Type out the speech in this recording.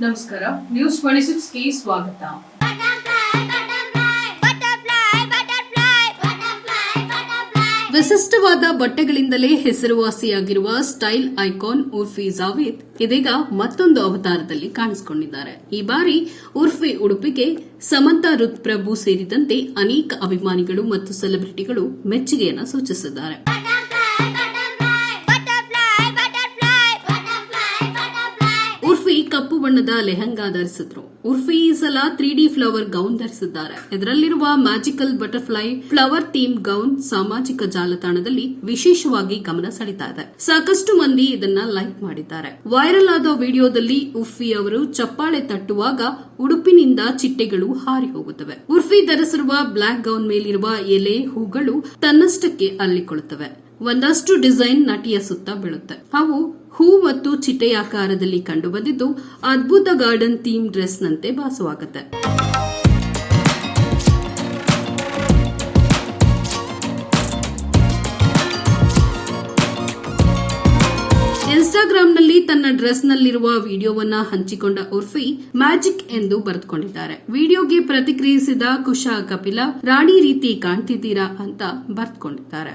ನಮಸ್ಕಾರ. News twenty ಸಿಕ್ಸ್ಗೆ ಸ್ವಾಗತ. ವಿಶಿಷ್ಟವಾದ ಬಟ್ಟೆಗಳಿಂದಲೇ ಹೆಸರುವಾಸಿಯಾಗಿರುವ ಸ್ಟೈಲ್ ಐಕಾನ್ ಉರ್ಫಿ ಜಾವೇದ್ ಇದೀಗ ಮತ್ತೊಂದು ಅವತಾರದಲ್ಲಿ ಕಾಣಿಸಿಕೊಂಡಿದ್ದಾರೆ. ಈ ಬಾರಿ ಉರ್ಫಿ ಉಡುಪಿಗೆ ಸಮಂತಾ ರುತ್ ಪ್ರಭು ಸೇರಿದಂತೆ ಅನೇಕ ಅಭಿಮಾನಿಗಳು ಮತ್ತು ಸೆಲೆಬ್ರಿಟಿಗಳು ಮೆಚ್ಚುಗೆಯನ್ನು ಸೂಚಿಸಿದ್ದಾರೆ. ಕಪ್ಪು ಬಣ್ಣದ ಲೆಹಂಗಾ ಧರಿಸಿದ್ರು. ಉರ್ಫಿ ಈ ಸಲ ತ್ರೀ ಡಿ ಫ್ಲವರ್ ಗೌನ್ ಧರಿಸಿದ್ದಾರೆ. ಇದರಲ್ಲಿರುವ magical butterfly flower theme gown ಸಾಮಾಜಿಕ ಜಾಲತಾಣದಲ್ಲಿ ವಿಶೇಷವಾಗಿ ಗಮನ ಸೆಳಿತಾ ಇದೆ. ಸಾಕಷ್ಟು ಮಂದಿ ಇದನ್ನ ಲೈಕ್ ಮಾಡಿದ್ದಾರೆ. ವೈರಲ್ ಆದ ವಿಡಿಯೋದಲ್ಲಿ ಉರ್ಫಿ ಅವರು ಚಪ್ಪಾಳೆ ತಟ್ಟುವಾಗ ಉಡುಪಿನಿಂದ ಚಿಟ್ಟೆಗಳು ಹಾರಿ ಹೋಗುತ್ತವೆ. ಉರ್ಫಿ ಧರಿಸಿರುವ ಬ್ಲಾಕ್ ಗೌನ್ ಮೇಲಿರುವ ಎಲೆ, ಹೂಗಳು ತನ್ನಷ್ಟಕ್ಕೆ ಅಲ್ಲಿಕೊಳ್ಳುತ್ತವೆ ಒಂದಷ್ಟು ಡಿಸೈನ್ ನಟಿಯ ಸುತ್ತ ಬೀಳುತ್ತೆ. ಅವು ಹೂ ಮತ್ತು ಚಿಟ್ಟೆಯಾಕಾರದಲ್ಲಿ ಕಂಡುಬಂದಿದ್ದು ಅದ್ಭುತ ಗಾರ್ಡನ್ ಥೀಮ್ ಡ್ರೆಸ್ನಂತೆ ಭಾಸವಾಗುತ್ತೆ. ಇನ್ಸ್ಟಾಗ್ರಾಂನಲ್ಲಿ ತನ್ನ ಡ್ರೆಸ್ನಲ್ಲಿರುವ ವಿಡಿಯೋವನ್ನ ಹಂಚಿಕೊಂಡ ಉರ್ಫಿ ಮ್ಯಾಜಿಕ್ ಎಂದು ಬರೆದುಕೊಂಡಿದ್ದಾರೆ. ವಿಡಿಯೋಗೆ ಪ್ರತಿಕ್ರಿಯಿಸಿದ ಕುಶಾ ಕಪಿಲ, ರಾಣಿ ರೀತಿ ಕಾಣ್ತಿದ್ದೀರಾ? ಅಂತ ಬರೆದುಕೊಂಡಿದ್ದಾರೆ.